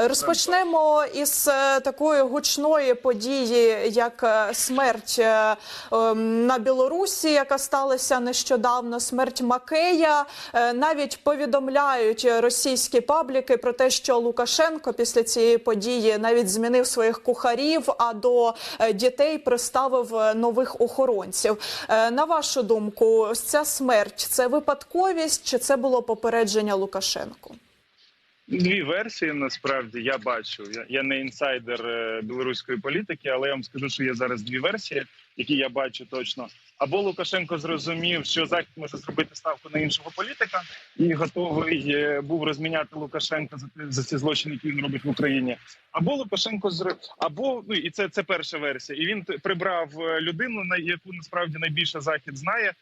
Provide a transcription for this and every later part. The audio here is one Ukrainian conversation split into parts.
Розпочнемо із е, такої гучної події, як е, смерть е, ем, на Білорусі, яка сталася нещодавно. Смерть Макея. Навіть повідомляють російські пабліки про те, що Лукашенко після цієї події навіть змінив своїх кухарів, а до дітей приставив нових охоронців. На вашу думку, ця смерть це випадковість чи це було попередження Лукашенку? Дві версії насправді я бачу. Я, не інсайдер е, білоруської політики, але я вам скажу, що є зараз дві версії, які я бачу точно. Або Лукашенко зрозумів, що Захід може зробити ставку на іншого політика, і готовий е, був розміняти Лукашенка за за ці злочини, які він робить в Україні. Або Лукашенко зро... або ну і це, це перша версія. І він прибрав е, людину, на яку насправді найбільше захід знає,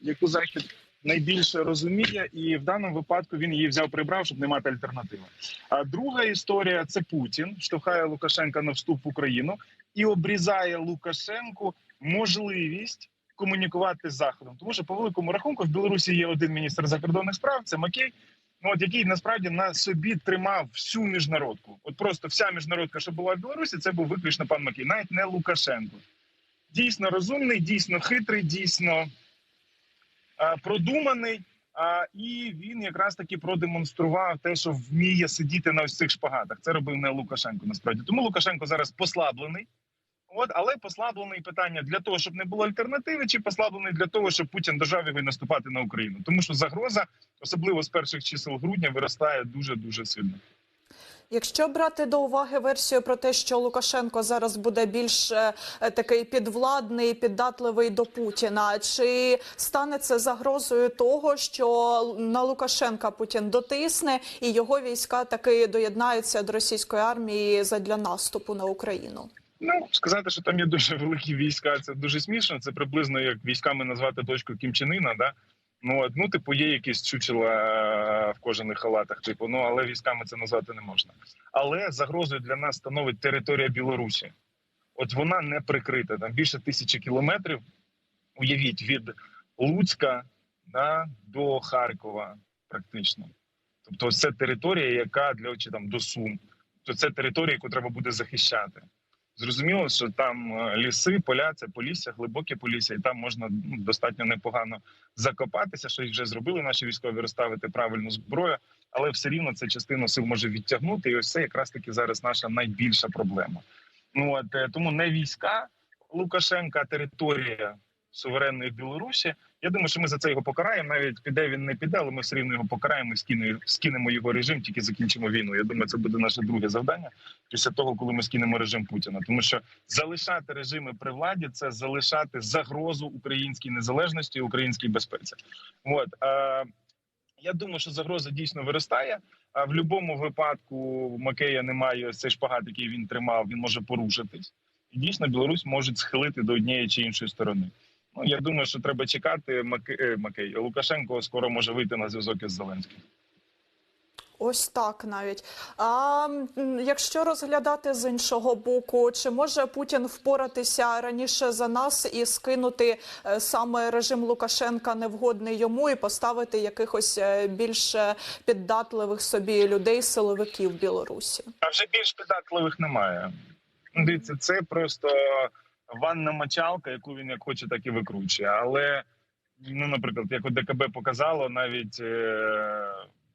яку захід найбільше розуміє, і в даному випадку він її взяв, прибрав, щоб не мати альтернативи. А друга історія це Путін штовхає Лукашенка на вступ в Україну і обрізає Лукашенку можливість комунікувати з заходом. Тому що по великому рахунку в Білорусі є один міністр закордонних справ, це Макей. Ну, от який насправді на собі тримав всю міжнародку. От просто вся міжнародка, що була в Білорусі, це був виключно пан Макей, навіть не Лукашенко. Дійсно розумний, дійсно хитрий, дійсно продуманий. А, і він якраз таки продемонстрував те, що вміє сидіти на ось цих шпагатах. Це робив не Лукашенко. Насправді тому Лукашенко зараз послаблений. От, але послаблений питання для того, щоб не було альтернативи, чи послаблений для того, щоб Путін держав його наступати на Україну, тому що загроза, особливо з перших чисел грудня, виростає дуже дуже сильно. Якщо брати до уваги версію про те, що Лукашенко зараз буде більш е, е, такий підвладний, піддатливий до Путіна, чи стане це загрозою того, що на Лукашенка Путін дотисне і його війська таки доєднаються до російської армії задля наступу на Україну? Ну сказати, що там є дуже великі війська, це дуже смішно. Це приблизно як військами назвати точку Кім Чен Іна, да. Ну, от, ну, типу, є якісь чучела е, в кожаних халатах, типу, ну але військами це назвати не можна. Але загрозою для нас становить територія Білорусі. От вона не прикрита. Там більше тисячі кілометрів. Уявіть від Луцька да, до Харкова, практично. Тобто, це територія, яка для чи там до Сум. Тобто це територія, яку треба буде захищати. Зрозуміло, що там е, ліси, поля, це полісся, глибоке полісся, і там можна ну, достатньо непогано закопатися. Що й вже зробили наші військові розставити правильну зброю, але все рівно це частину сил може відтягнути. І ось це якраз таки зараз наша найбільша проблема. Ну от е, тому не війська Лукашенка, а територія суверенної Білорусі. Я думаю, що ми за це його покараємо. Навіть піде він не піде, але ми все рівно його покараємо. і скине- скинемо його режим, тільки закінчимо війну. Я думаю, це буде наше друге завдання після того, коли ми скинемо режим Путіна. Тому що залишати режими при владі це залишати загрозу українській незалежності, українській безпеці. От е, я думаю, що загроза дійсно виростає. А в будь-якому випадку Макея немає цей шпагат, який він тримав, він може порушитись. І дійсно Білорусь може схилити до однієї чи іншої сторони. Ну я думаю, що треба чекати. Е, Макей Лукашенко скоро може вийти на зв'язок із Зеленським. Ось так навіть. А якщо розглядати з іншого боку, чи може Путін впоратися раніше за нас і скинути е, саме режим Лукашенка невгодний йому і поставити якихось е, більш піддатливих собі людей, силовиків Білорусі? А вже більш піддатливих немає. Дивіться, це просто ванна мочалка, яку він як хоче, так і викручує. Але, ну, наприклад, як у ДКБ показало, навіть е-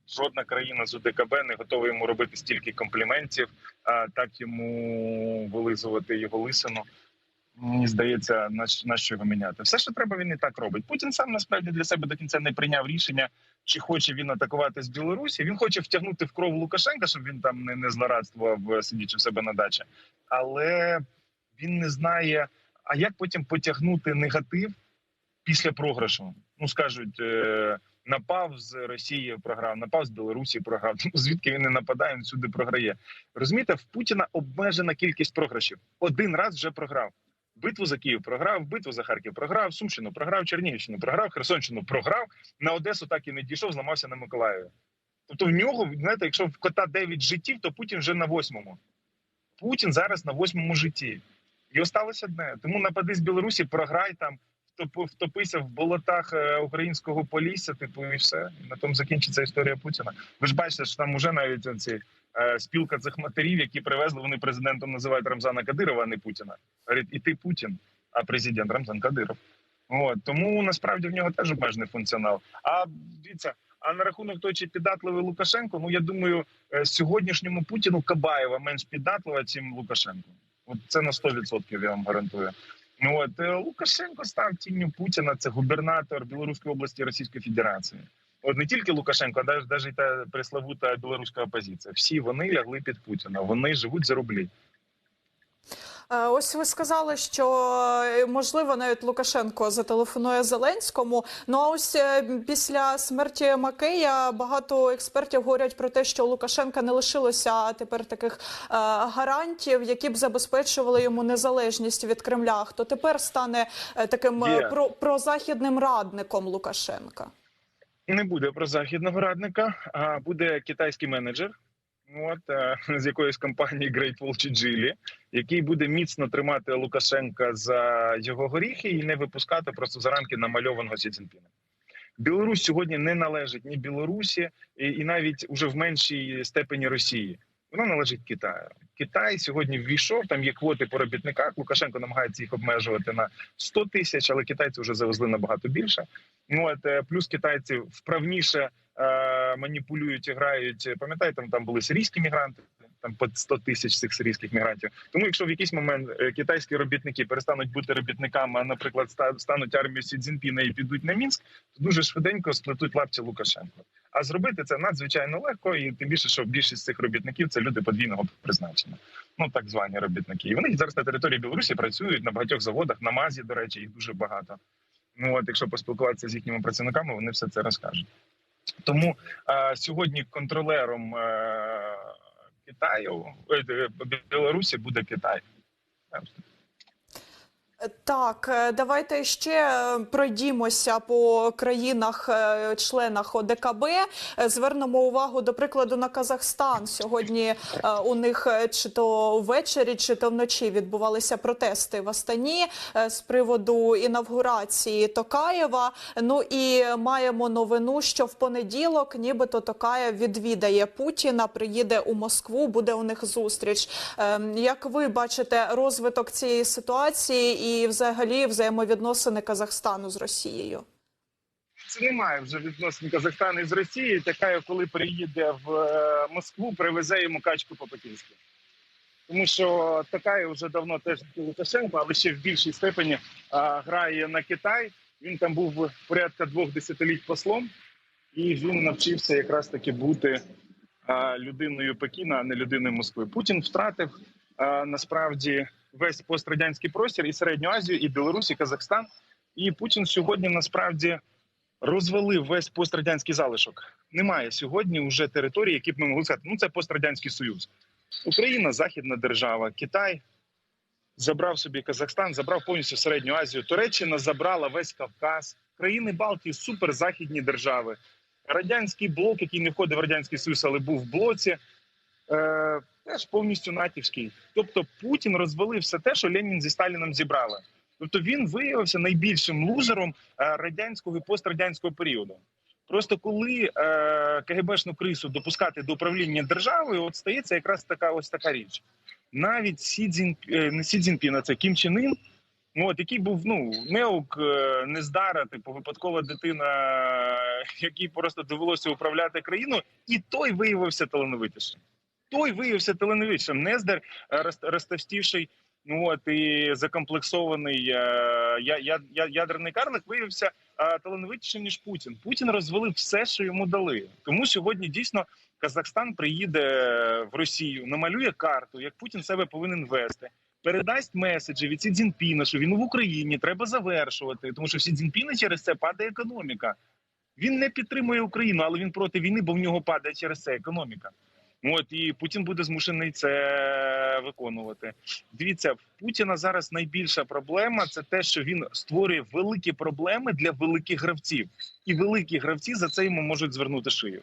жодна країна з УДКБ не готова йому робити стільки компліментів, а так йому вилизувати його лисину. Мені здається, на, на що його міняти. Все, що треба, він і так робить. Путін сам насправді для себе до кінця не прийняв рішення, чи хоче він атакувати з Білорусі. Він хоче втягнути в кров Лукашенка, щоб він там не, не злорадствував, е, сидячи в себе на дачі. Але він не знає, а як потім потягнути негатив після програшу. Ну скажуть, е, напав з Росії, програв, напав з Білорусі, програв. Звідки він не нападає, він всюди програє. Розумієте, в Путіна обмежена кількість програшів. Один раз вже програв. Битву за Київ програв, битву за Харків програв, Сумщину програв, Чернігівщину програв, Херсонщину програв. На Одесу так і не дійшов, зламався на Миколаєві. Тобто в нього, знаєте, якщо в кота 9 життів, то Путін вже на восьмому. Путін зараз на восьмому житті. І осталось одне. Тому напади з Білорусі, програй там, втоп- втопися в болотах е, українського полісся, типу, і все. І на тому закінчиться історія Путіна. Ви ж бачите, що там уже навіть ці е, спілка цих матерів, які привезли. Вони президентом називають Рамзана Кадирова, а не Путіна. Говорить, і ти Путін, а президент Рамзан Кадиров. От тому насправді в нього теж обмежений функціонал. А дивіться, а на рахунок того, чи піддатливий Лукашенко, ну я думаю, е, сьогоднішньому Путіну Кабаєва менш піддатлива, чим Лукашенко. От це на 100% я вам гарантую. Ну от е, Лукашенко став тінню Путіна. Це губернатор Білоруської області Російської Федерації. От не тільки Лукашенко, а навіть, та пресловута білоруська опозиція. Всі вони лягли під Путіна. Вони живуть за рублі. Е, Ось ви сказали, що е, можливо навіть Лукашенко зателефонує Зеленському. Ну а ось е, після смерті Макея багато експертів говорять про те, що у Лукашенка не лишилося тепер таких гарантів, які б забезпечували йому незалежність від Кремля. Хто тепер стане таким Є. про, прозахідним радником Лукашенка? Не буде про західного радника, а буде китайський менеджер. От е, з якоїсь компанії Great Wall чи Geely, який буде міцно тримати Лукашенка за його горіхи і не випускати просто за рамки намальованого Сі Цзіньпіна. Білорусь сьогодні не належить ні Білорусі, і, і навіть уже в меншій степені Росії. Вона належить Китаю. Китай сьогодні ввійшов. Там є квоти по робітниках. Лукашенко намагається їх обмежувати на 100 тисяч, але китайці вже завезли набагато більше. Ну от е, плюс китайці вправніше е, маніпулюють і грають. Пам'ятаєте, там, там були сирійські мігранти, там по 100 тисяч цих сирійських мігрантів. Тому, якщо в якийсь момент е, китайські робітники перестануть бути робітниками, а наприклад, ста- стануть армією Сі Цзіньпіна і підуть на Мінськ, то дуже швиденько сплетуть лапці Лукашенко. А зробити це надзвичайно легко, і тим більше, що більшість цих робітників це люди подвійного призначення, ну так звані робітники. І вони зараз на території Білорусі працюють на багатьох заводах, на МАЗі, до речі, їх дуже багато. Ну от, якщо поспілкуватися з їхніми працівниками, вони все це розкажуть. Тому е, сьогодні контролером е, Китаю е, Білорусі буде Китай. Так, е, давайте ще е, пройдімося по країнах-членах ОДКБ. Е, Звернемо увагу, до прикладу, на Казахстан. Сьогодні у них чи то ввечері, чи то вночі відбувалися протести в Астані з приводу інавгурації Токаєва. Ну і маємо новину, що в понеділок, нібито Токаєв відвідає Путіна, приїде у Москву, буде у них зустріч. Ем, Як ви бачите розвиток цієї ситуації і взагалі взаємовідносини Казахстану з Росією? Це немає вже відносин Казахстану із Росією. Така, коли приїде в е, Москву, привезе йому качку по пекінськи Тому що така вже давно теж Лукашенко, але ще в більшій степені а, грає на Китай. Він там був порядка двох десятиліть послом, і він навчився якраз таки бути а, людиною Пекіна, а не людиною Москви. Путін втратив а, насправді весь пострадянський простір і середню Азію, і Білорусь, і Казахстан. І Путін сьогодні насправді розвалив весь пострадянський залишок. Немає сьогодні вже території, які б ми могли сказати, ну це пострадянський союз. Україна західна держава, Китай забрав собі Казахстан, забрав повністю середню Азію. Туреччина забрала весь Кавказ, країни Балтії суперзахідні держави. Радянський блок, який не входив в радянський союз, але був в блоці. Е, теж повністю натівський. Тобто Путін розвалив все те, що Ленін зі Сталіном зібрали. Тобто він виявився найбільшим лузером е, радянського і пострадянського періоду. Просто коли е, КГБшну крису допускати до управління державою, от стається якраз така ось така річ. Навіть Сі Цзін, е, не Сі Цзінпін, а це Кім Чен Ін, от, який був ну неук, е, нездара, типу випадкова дитина, якій просто довелося управляти країну, і той виявився талановитішим. Той виявився талановитішим. Нездар е, роз- розтовстівший Ну от і закомплексований е, я, я, я, ядерний карлик виявився е, талановитішим ніж Путін. Путін розвалив все, що йому дали. Тому сьогодні дійсно Казахстан приїде в Росію, намалює карту, як Путін себе повинен вести. Передасть меседжі від Сі Цзіньпіна, що він в Україні треба завершувати, тому що всі Цзіньпіна через це падає економіка. Він не підтримує Україну, але він проти війни, бо в нього падає через це економіка. От і Путін буде змушений це виконувати. Дивіться, в Путіна зараз найбільша проблема це те, що він створює великі проблеми для великих гравців, і великі гравці за це йому можуть звернути шию.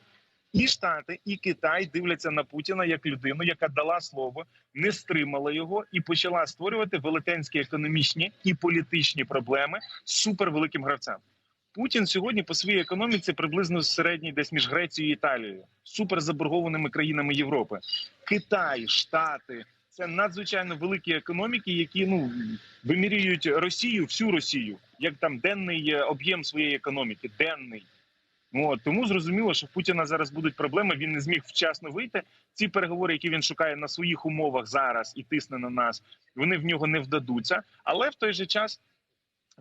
І Штати, і Китай дивляться на Путіна як людину, яка дала слово, не стримала його і почала створювати велетенські економічні і політичні проблеми з супервеликим гравцям. Путін сьогодні по своїй економіці приблизно середній десь між Грецією і Італією, суперзаборгованими країнами Європи. Китай, Штати це надзвичайно великі економіки, які ну вимірюють Росію, всю Росію, як там денний е, об'єм своєї економіки, денний. Ну, От, тому зрозуміло, що в Путіна зараз будуть проблеми. Він не зміг вчасно вийти. Ці переговори, які він шукає на своїх умовах зараз і тисне на нас, вони в нього не вдадуться. Але в той же час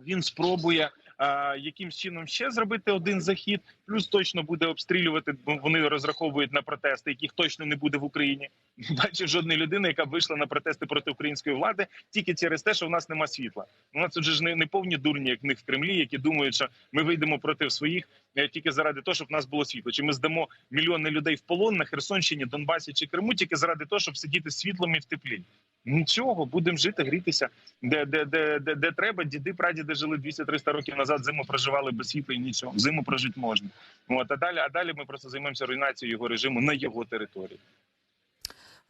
він спробує а, якимсь чином ще зробити один захід. Плюс точно буде обстрілювати. Вони розраховують на протести, яких точно не буде в Україні. Не Бачив жодної людини, яка б вийшла на протести проти української влади тільки через те, що в нас нема світла. У нас вже ж не, повні дурні, як в них в Кремлі, які думають, що ми вийдемо проти своїх е, тільки заради того, щоб в нас було світло. Чи ми здамо мільйони людей в полон на Херсонщині, Донбасі чи Криму тільки заради того, щоб сидіти світлом і в теплі. Нічого, будемо жити, грітися, де, де, де, де, де треба. Діди, прадіди жили 200-300 років назад. Зиму проживали без світла і нічого. Зиму прожити можна. От а далі, а далі ми просто займемося руйнацією його режиму на його території.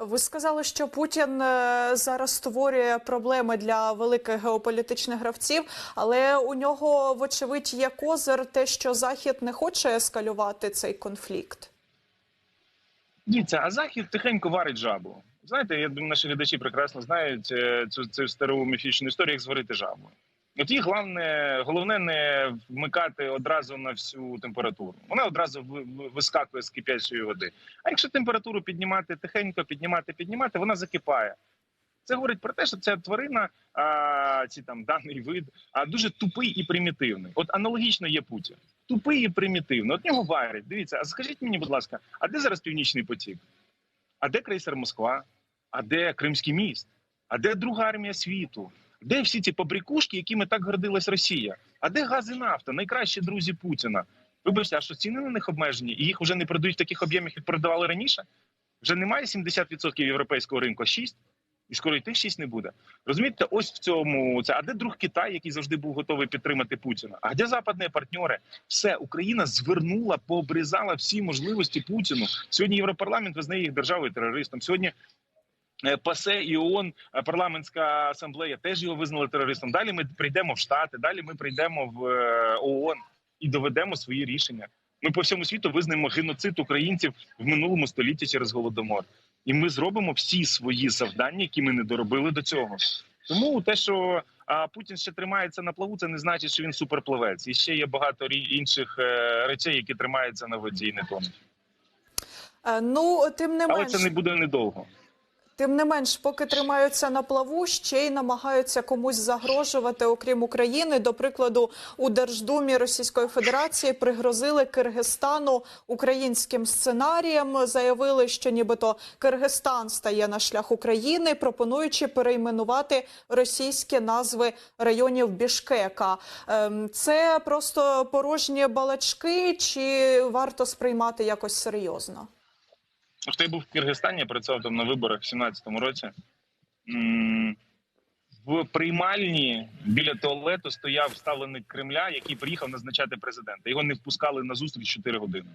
Ви сказали, що Путін е, зараз створює проблеми для великих геополітичних гравців, але у нього, вочевидь, є козир те, що Захід не хоче ескалювати цей конфлікт. Дивіться, а захід тихенько варить жабу. Знаєте, я думаю, наші глядачі прекрасно знають е, цю, цю стару міфічну історію, як зварити жабу. От їх головне, головне не вмикати одразу на всю температуру. Вона одразу ви- ви- вискакує з кипячої води. А якщо температуру піднімати тихенько, піднімати, піднімати, вона закипає. Це говорить про те, що ця тварина, а, ці там даний вид, а дуже тупий і примітивний. От аналогічно є Путін. Тупий і примітивний. От нього варять. Дивіться, а скажіть мені, будь ласка, а де зараз північний потік? А де крейсер Москва? А де Кримський міст? А де друга армія світу? Де всі ці побрікушки, якими так гордилась Росія? А де газ і нафта? Найкращі друзі Путіна. Вибачте, а що ціни на них обмежені, і їх вже не продають в таких об'ємах, як продавали раніше? Вже немає 70% європейського ринку, а 6%. І скоро й тих 6 не буде. Розумієте, ось в цьому це. А де друг Китай, який завжди був готовий підтримати Путіна? А де западні партнери? Все Україна звернула, пообрізала всі можливості Путіну. Сьогодні Європарламент визнає їх державою терористом. Сьогодні ПАСЕ і ООН, е, парламентська асамблея, теж його визнали терористом. Далі ми прийдемо в Штати, далі ми прийдемо в е, ООН і доведемо свої рішення. Ми по всьому світу визнаємо геноцид українців в минулому столітті через голодомор. І ми зробимо всі свої завдання, які ми не доробили до цього. Тому те, що Путін ще тримається на плаву, це не значить, що він суперпливець. І ще є багато інших е, речей, які тримаються на воді і не тонуть. Е, Ну, тим не Але це не буде недовго. Тим не менш, поки тримаються на плаву, ще й намагаються комусь загрожувати, окрім України. До прикладу, у Держдумі Російської Федерації пригрозили Киргизстану українським сценарієм. Заявили, що нібито Киргизстан стає на шлях України, пропонуючи перейменувати російські назви районів Бішкека. Ем, Це просто порожні балачки, чи варто сприймати якось серйозно? Хто я був в Киргизстані, працював там на виборах в 17-му році. В приймальні біля туалету стояв ставленик Кремля, який приїхав назначати президента. Його не впускали на зустріч 4 години.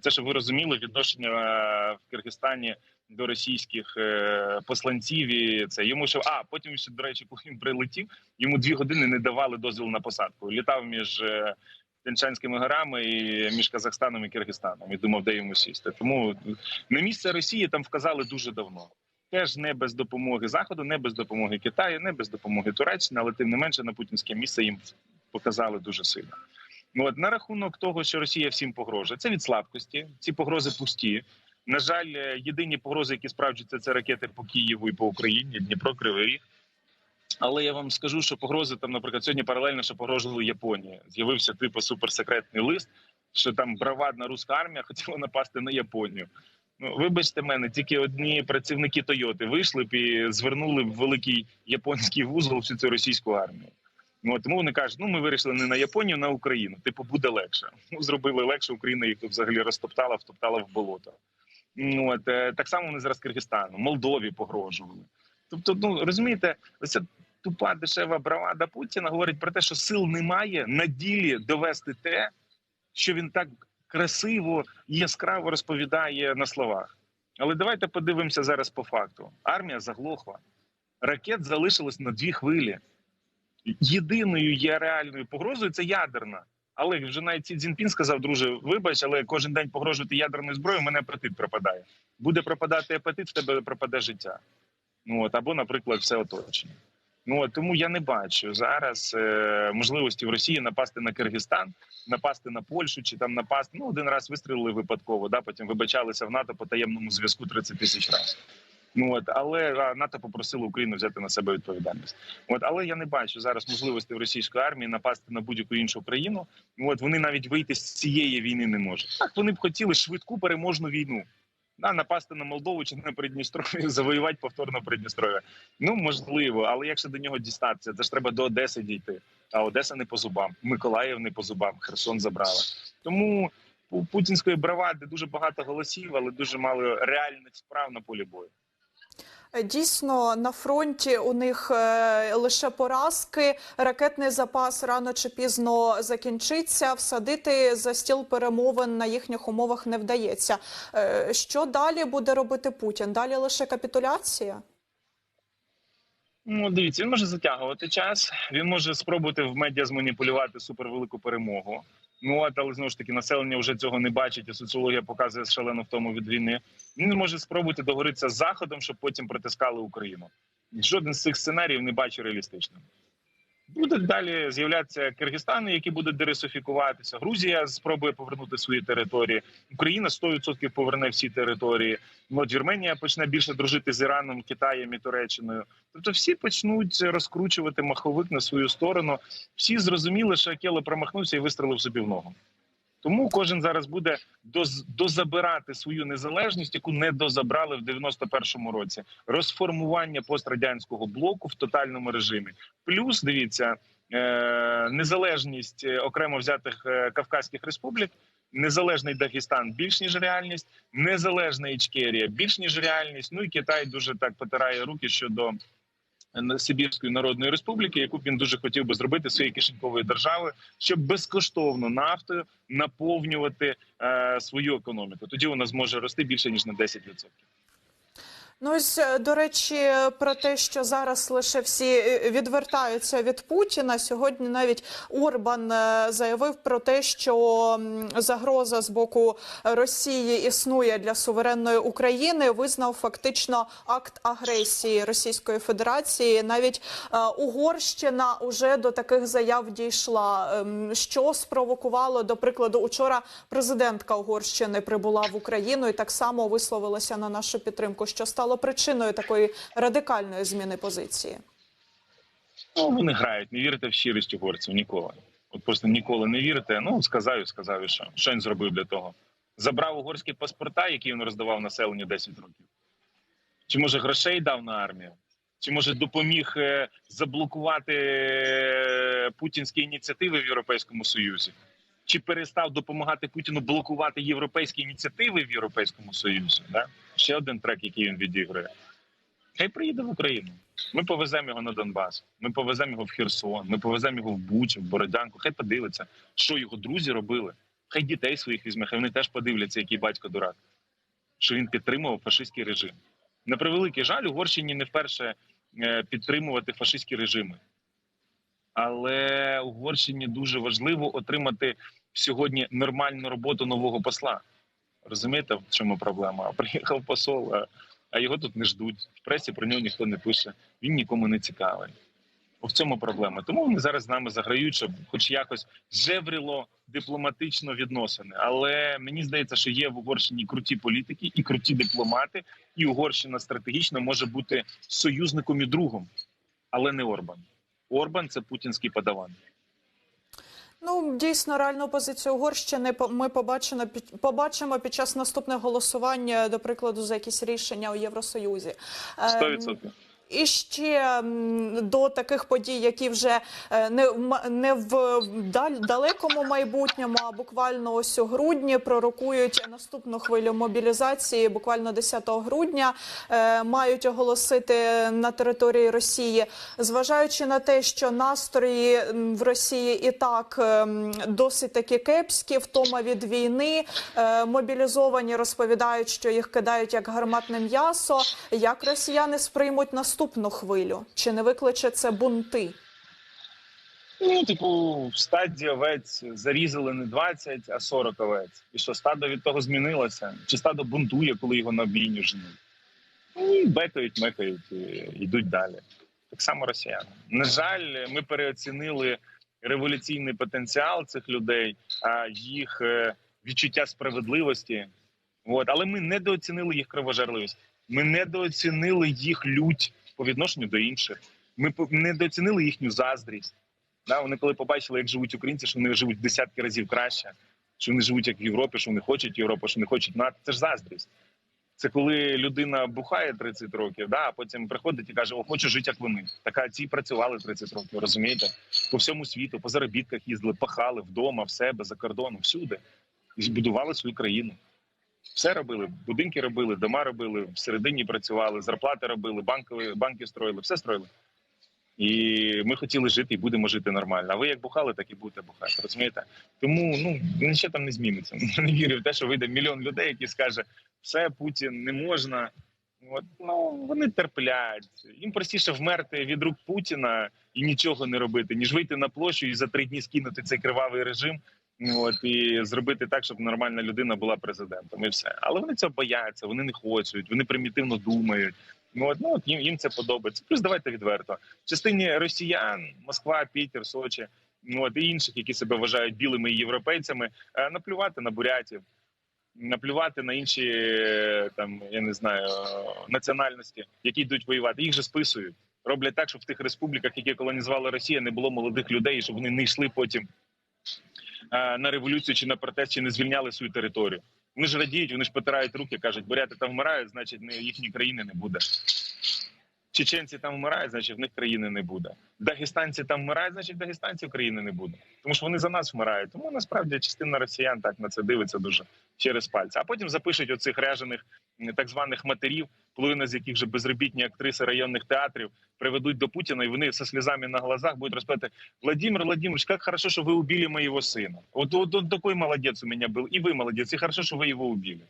Це щоб ви розуміли відношення е, в Киргизстані до російських е, посланців. І це йому ще а потім ще до речі, коли він прилетів, йому дві години не давали дозвіл на посадку. Літав між е, Тяньшанськими горами і між Казахстаном і Киргизстаном. І думав, де йому сісти. Тому на місце Росії там вказали дуже давно. Теж не без допомоги Заходу, не без допомоги Китаю, не без допомоги Туреччини, але тим не менше на путінське місце їм показали дуже сильно. Ну от на рахунок того, що Росія всім погрожує, це від слабкості. Ці погрози пусті. На жаль, е, єдині погрози, які справджуються, це ракети по Києву і по Україні, Дніпро, Кривий Ріг. Але я вам скажу, що погрози там, наприклад, сьогодні паралельно ще погрожували Японії. З'явився типу суперсекретний лист, що там бравадна руська армія хотіла напасти на Японію. Ну, вибачте мене, тільки одні працівники Тойоти вийшли б і звернули в великий японський вузол всю цю російську армію. Ну, тому вони кажуть, ну ми вирішили не на Японію, а на Україну. Типу, буде легше. Ну, зробили легше, Україна їх взагалі розтоптала, втоптала в болото. Ну, от, е, так само вони зараз Киргизстану, Молдові погрожували. Тобто, ну розумієте, ось тупа дешева бравада Путіна говорить про те, що сил немає на ділі довести те, що він так красиво і яскраво розповідає на словах. Але давайте подивимося зараз по факту: армія заглохла, ракет залишилось на дві хвилі. Єдиною є реальною погрозою це ядерна. Але вже навіть Сі Цзіньпін сказав, друже, вибач, але кожен день погрожувати ядерною зброєю, мене апетит пропадає. Буде пропадати апетит, в тебе пропаде життя. Ну от або, наприклад, все оточення. Ну тому я не бачу зараз е, можливості в Росії напасти на Киргизстан, напасти на Польщу чи там напасти. Ну один раз вистрілили випадково, да потім вибачалися в НАТО по таємному зв'язку 30 тисяч разів. Ну от але НАТО попросило Україну взяти на себе відповідальність. От але я не бачу зараз можливості в російської армії напасти на будь-яку іншу країну. Ну, От вони навіть вийти з цієї війни не можуть. Так вони б хотіли швидку переможну війну. Да, напасти на Молдову чи на Придністров'я, завоювати повторно Придністров'я. Ну можливо, але якщо до нього дістатися, це ж треба до Одеси дійти. А Одеса не по зубам, Миколаїв не по зубам, Херсон забрала. Тому у путінської бравади дуже багато голосів, але дуже мало реальних справ на полі бою. Дійсно, на фронті у них е, лише поразки. Ракетний запас рано чи пізно закінчиться. Всадити за стіл перемовин на їхніх умовах не вдається. Е, Що далі буде робити Путін? Далі лише капітуляція? Ну, дивіться, він може затягувати час. Він може спробувати в медіа зманіпулювати супервелику перемогу. Ну от, але знову ж таки, населення вже цього не бачить, і соціологія показує шалену втому від війни. Він може спробувати договоритися з заходом, щоб потім притискали Україну. Жоден з цих сценаріїв не бачу реалістичним. Будуть далі з'являтися Киргизстани, які будуть дересифікуватися. Грузія спробує повернути свої території. Україна 100% поверне всі території. Ну, От Вірменія почне більше дружити з Іраном, Китаєм і Туреччиною. Тобто, всі почнуть розкручувати маховик на свою сторону. Всі зрозуміли, що Акела промахнувся і вистрелив собі в ногу. Тому кожен зараз буде доз, дозабирати свою незалежність, яку не дозабрали в 91-му році. Розформування пострадянського блоку в тотальному режимі. Плюс дивіться е, незалежність е, окремо взятих е, Кавказьких республік. Незалежний Дагестан більш ніж реальність, незалежна Ічкерія більш ніж реальність. Ну і Китай дуже так потирає руки щодо Сибірської народної республіки, яку він дуже хотів би зробити своєю кишеньковою державою, щоб безкоштовно нафтою наповнювати е, свою економіку. Тоді вона зможе рости більше ніж на 10%. Ну ось е, до речі, про те, що зараз лише всі е, відвертаються від Путіна. Сьогодні навіть Орбан е, заявив про те, що загроза з боку Росії існує для суверенної України. Визнав фактично акт агресії Російської Федерації. Навіть Угорщина уже до таких заяв дійшла. Ем, Що спровокувало до прикладу, учора президентка Угорщини прибула в Україну і так само висловилася на нашу підтримку. Що стало причиною такої радикальної зміни позиції? Ну, вони грають, не вірите в щирість угорців ніколи. От просто ніколи не вірите. Ну сказав сказав, і що що він зробив для того? Забрав угорські паспорта, які він роздавав населенню 10 років. Чи може грошей дав на армію? Чи може допоміг е, заблокувати е, путінські ініціативи в Європейському Союзі? Чи перестав допомагати Путіну блокувати європейські ініціативи в Європейському Союзі? Да? Ще один трек, який він відіграє. Хай приїде в Україну. Ми повеземо його на Донбас. Ми повеземо його в Херсон. Ми повеземо його в Бучу, в Бородянку. Хай подивиться, що його друзі робили. Хай дітей своїх візьме, хай вони теж подивляться, який батько дурак, що він підтримував фашистський режим. На превеликий жаль, Угорщині не вперше е, підтримувати фашистські режими. Але Угорщині дуже важливо отримати сьогодні нормальну роботу нового посла. Розумієте, в чому проблема? Приїхав посол, а, його тут не ждуть. В пресі про нього ніхто не пише. Він нікому не цікавий. В цьому проблема. Тому вони зараз з нами заграють, щоб хоч якось жевріло дипломатично відносини. Але мені здається, що є в Угорщині круті політики і круті дипломати, і Угорщина стратегічно може бути союзником і другом, але не Орбан. Орбан це путінський подаван. Ну дійсно реальну позицію Угорщини ми побачимо під побачимо під час наступних голосувань, до прикладу, за якісь рішення у Євросоюзі. Ем, 100%. І ще до таких подій, які вже не, не в далекому майбутньому, а буквально ось у грудні пророкують наступну хвилю мобілізації. Буквально 10 грудня е, мають оголосити на території Росії, зважаючи на те, що настрої в Росії і так ем, досить таки кепські, втома від війни. Е, Мобілізовані розповідають, що їх кидають як гарматне м'ясо. Як росіяни сприймуть наступну хвилю? Чи не викличе це бунти? Ну, типу, в стаді овець зарізали не 20, а 40 овець. І що стадо від того змінилося? Чи стадо бунтує, коли його на бійню женуть? Ну, і бекають, мекають і йдуть далі. Так само росіяни. На жаль, ми переоцінили революційний потенціал цих людей, а їх е, відчуття справедливості. От. Але ми недооцінили їх кровожерливість. Ми недооцінили їх лють по відношенню до інших. Ми недооцінили їхню заздрість. Да, вони коли побачили, як живуть українці, що вони живуть десятки разів краще, що вони живуть як в Європі, що вони хочуть Європу, що вони хочуть НАТО. Це ж заздрість. Це коли людина бухає 30 років, да, а потім приходить і каже: О, хочу жити, як вони. Така ці працювали 30 років, розумієте? По всьому світу, по заробітках їздили, пахали вдома, в себе, за кордоном, всюди. І збудували свою країну. Все робили, будинки робили, дома робили, всередині працювали, зарплати робили, банки, банки строїли, все строїли. І ми хотіли жити і будемо жити нормально. А ви як бухали, так і будете бухати. Розумієте? Тому ну нічого там не зміниться. Не вірю в те, що вийде мільйон людей, які скаже, все Путін не можна. От ну вони терплять. Їм простіше вмерти від рук Путіна і нічого не робити, ніж вийти на площу і за три дні скинути цей кривавий режим. От і зробити так, щоб нормальна людина була президентом, і все. Але вони цього бояться, вони не хочуть, вони примітивно думають. Ну от, ну от їм їм це подобається. Плюс давайте відверто. В частині росіян, Москва, Пітер, Сочі, ну от і інших, які себе вважають білими європейцями, е, наплювати на бурятів, наплювати на інші е, там, я не знаю, національності, які йдуть воювати. Їх же списують. Роблять так, щоб в тих республіках, які колонізувала Росія, не було молодих людей, щоб вони не йшли потім на революцію чи на протест, чи не звільняли свою територію. Вони ж радіють, вони ж потирають руки, кажуть, буряти там вмирають, значить їхньої країни не буде. Чеченці там вмирають, значить в них країни не буде. Дагестанці там вмирають, значить дагестанців країни не буде. Тому що вони за нас вмирають. Тому насправді частина росіян так на це дивиться дуже через пальці. А потім запишуть оцих ряжених так званих матерів, половина з яких вже безробітні актриси районних театрів приведуть до Путіна, і вони зі сльозами на глазах будуть розповідати Владимир Владимирович, как хорошо, что вы убили моего сына. Вот, вот, вот такой молодец у меня был, і ви молодець, і хорошо, що ви його убили.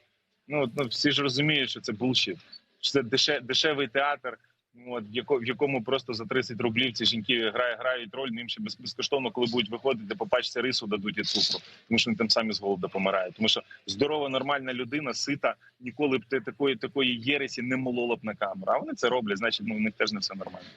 Ну, от, ну всі ж розуміють, що це булшіт, що це деше, дешевий театр, ну, от, в, якому просто за 30 рублів ці жінки грає, грають роль, ним ще без, безкоштовно, коли будуть виходити, по рису дадуть і цукру, тому що вони там самі з голоду помирають. Тому що здорова, нормальна людина, сита, ніколи б ти такої такої єресі не молола б на камеру. А вони це роблять, значить, ну, у них теж не все нормально.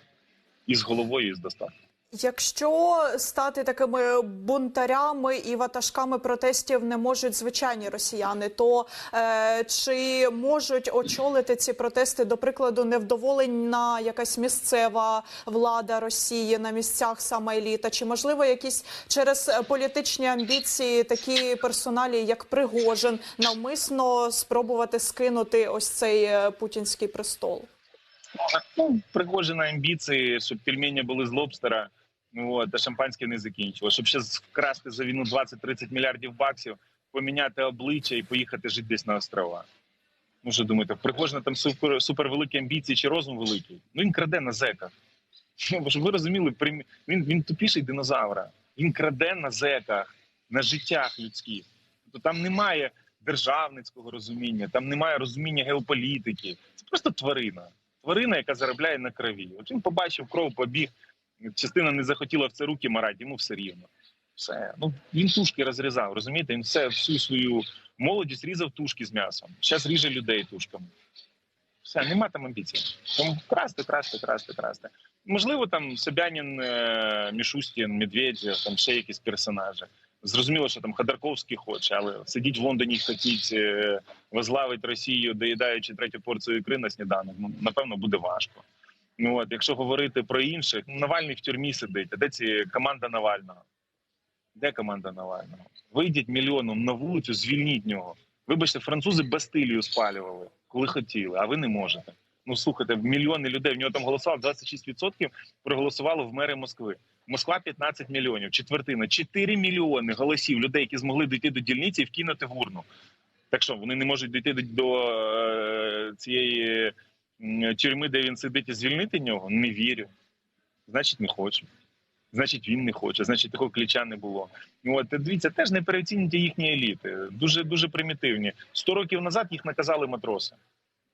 І з головою, і з достатком. Якщо стати такими бунтарями і ватажками протестів не можуть звичайні росіяни, то е, чи можуть очолити ці протести, до прикладу, невдоволена якась місцева влада Росії на місцях саме еліта? Чи можливо якісь через політичні амбіції такі персоналі, як Пригожин, навмисно спробувати скинути ось цей е, путінський престол? Ну, Пригожина амбіції, щоб пельмені були з лобстера, от, а шампанське не закінчило. Щоб ще вкрасти за війну 20-30 мільярдів баксів, поміняти обличчя і поїхати жити десь на острова. Ну, що думаєте, Пригожина там супер, супер великі амбіції чи розум великий? Ну він краде на зеках. Ну, щоб ви розуміли, він, він тупіший динозавра. Він краде на зеках, на життях людських. Тобто там немає державницького розуміння, там немає розуміння геополітики. Це просто тварина тварина, яка заробляє на крові. От він побачив кров, побіг. Частина не захотіла в це руки марати, йому все рівно. Все. Ну він тушки розрізав, розумієте? Він все всю свою молодість різав тушки з м'ясом. Зараз ріже людей тушками. Все, нема там амбіцій. Тому красти, красти, красти, красти. Можливо, там Собянін, е, Мішустін, Медведєв, там ще якісь персонажі. Зрозуміло, що там Ходорковський хоче, але сидіть в Лондоні хотіть е, возглавить Росію, доїдаючи третю порцію ікри на сніданок, ну напевно буде важко. Ну от, якщо говорити про інших, ну, Навальний в тюрмі сидить. А де ці команда Навального? Де команда Навального? Вийдіть мільйоном на вулицю, звільніть нього. Вибачте, французи Бастилію спалювали, коли хотіли, а ви не можете. Ну слухайте, мільйони людей в нього там голосував 26% проголосувало в мери Москви. Москва 15 мільйонів, четвертина, 4 мільйони голосів людей, які змогли дійти до дільниці і вкинути в урну. Так що вони не можуть дійти до, до е, цієї тюрми, де він сидить, і звільнити нього? Не вірю. Значить, не хочу. Значить, він не хоче, значить, такого ключа не було. От дивіться, теж не переоцінюйте їхні еліти. Дуже дуже примітивні. Сто років назад їх наказали матроси.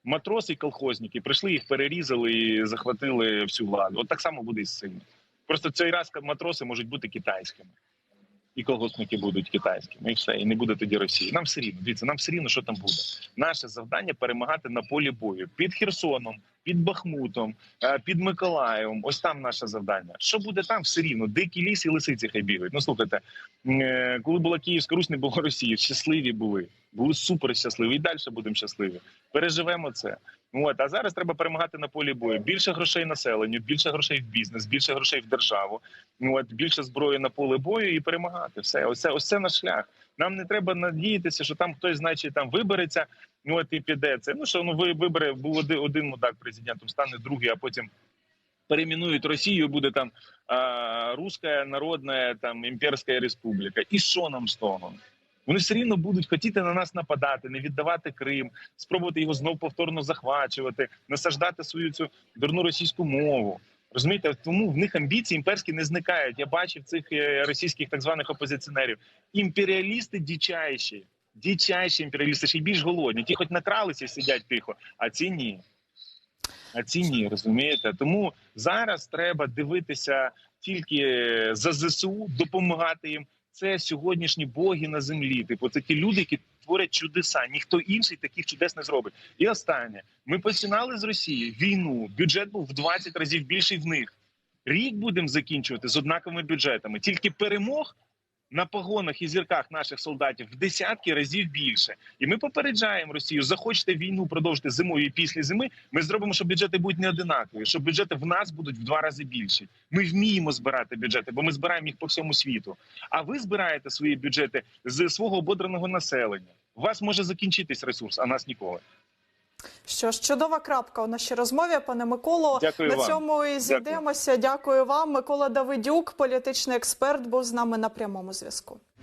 Матроси і колхозники прийшли, їх перерізали і захватили всю владу. От так само буде і з цим. Просто цей раз матроси можуть бути китайськими. І колгоспники будуть китайськими, і все, і не буде тоді Росії. Нам все рівно. Дивіться, нам все рівно, що там буде. Наше завдання перемагати на полі бою під Херсоном, під Бахмутом, е, під Миколаєвом. Ось там наше завдання. Що буде там, все рівно. Дикий ліс і лисиці хай бігають. Ну слухайте, е, коли була Київська Русь, не було Росії. Щасливі були. Були супер щасливі. І далі будемо щасливі. Переживемо це. От а зараз треба перемагати на полі бою. Більше грошей населенню, більше грошей в бізнес, більше грошей в державу. От більше зброї на поле бою і перемагати. Все, ось це, ось це наш шлях. Нам не треба надіятися, що там хтось, значить, там вибереться. Ну от і піде це. Ну що ну ви вибере був один, один мудак президентом, стане другий, а потім перейменують Росію. Буде там а, Руська Народна там імперська республіка. І що нам з того? Вони все рівно будуть хотіти на нас нападати, не віддавати Крим, спробувати його знов повторно захвачувати, насаждати свою цю дурну російську мову. Розумієте, тому в них амбіції імперські не зникають. Я бачив цих е, російських так званих опозиціонерів. Імперіалісти дичайші, дичайші імперіалісти, ще й більш голодні. Ті, хоч накралися і сидять тихо, а ці ні. А ці ні, розумієте? Тому зараз треба дивитися тільки за ЗСУ, допомагати їм. Це сьогоднішні боги на землі. Типу, це ті люди, які творять чудеса. Ніхто інший таких чудес не зробить. І останнє, ми починали з Росії війну. Бюджет був в 20 разів більший в них. Рік будемо закінчувати з однаковими бюджетами. Тільки перемог на погонах і зірках наших солдатів в десятки разів більше. І ми попереджаємо Росію: захочете війну продовжити зимою і після зими. Ми зробимо, щоб бюджети будуть не одинакові, щоб бюджети в нас будуть в два рази більші. Ми вміємо збирати бюджети, бо ми збираємо їх по всьому світу. А ви збираєте свої бюджети з свого ободраного населення. У вас може закінчитись ресурс, а нас ніколи. Що ж, чудова крапка у нашій розмові, пане Миколо. Дякую на вам. цьому і зійдемося. Дякую вам. Микола Давидюк, політичний експерт, був з нами на прямому зв'язку.